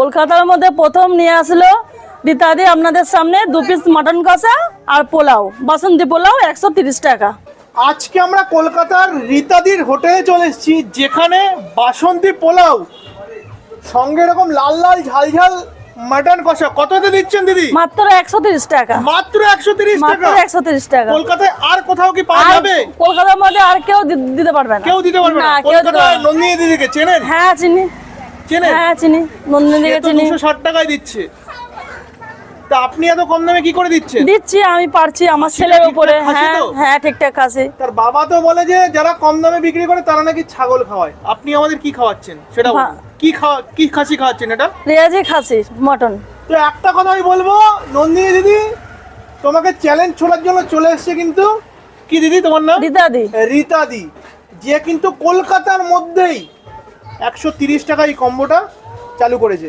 কলকাতার মধ্যে প্রথম নিয়ে আসলো রীতাদি আপনাদের সামনে দু পিস মাটন কষা আর পোলাও। বাসন্তী পোলাও একশো তিরিশ টাকা। আজকে আমরা কলকাতার রীতাদির হোটেলে চলে এসেছি যেখানে বাসন্তী পোলাও সঙ্গে এরকম লাল লাল ঝাল ঝাল মাটন কষা। কততে দিচ্ছেন দিদি? মাত্র একশো তিরিশ টাকা। মাত্র একশো মাত্র টাকা? একশো তিরিশ টাকা। কলকাতায় আর কোথাও কি পাওয়া যাবে? কলকাতার মধ্যে আর কেউ দিতে পারবে না। কেউ দিতে পারবে না। কলকাতায়। নন্দিনী দিদিকে চেনেন? হ্যাঁ চিনি। চেনেন হ্যাঁ চিনি। চিনি। দুশো ষাট টাকায় দিচ্ছে। তা আপনি এত কম দামে কি করে দিচ্ছেন? দিচ্ছি আমি পারছি আমার ছেলের উপরে। হ্যাঁ হ্যাঁ ঠিকঠাক আছে তার বাবা তো বলে যে যারা কম দামে বিক্রি করে তারা নাকি ছাগল খাওয়ায়। আপনি আমাদের কি খাওয়াচ্ছেন? সেটা। হ্যাঁ। কি খাওয়া কি খাসি খাওয়াচ্ছেন এটা? রেয়াজি খাসি মটন। তো একটা কথা আমি বলব নন্দিনী দিদি তোমাকে চ্যালেঞ্জ ছোড়ার জন্য চলে এসেছে কিন্তু কি দিদি তোমার নাম? রীতাদি। রীতা দি যে কিন্তু কলকাতার মধ্যেই একশো টাকা এই কম্বোটা চালু করেছে।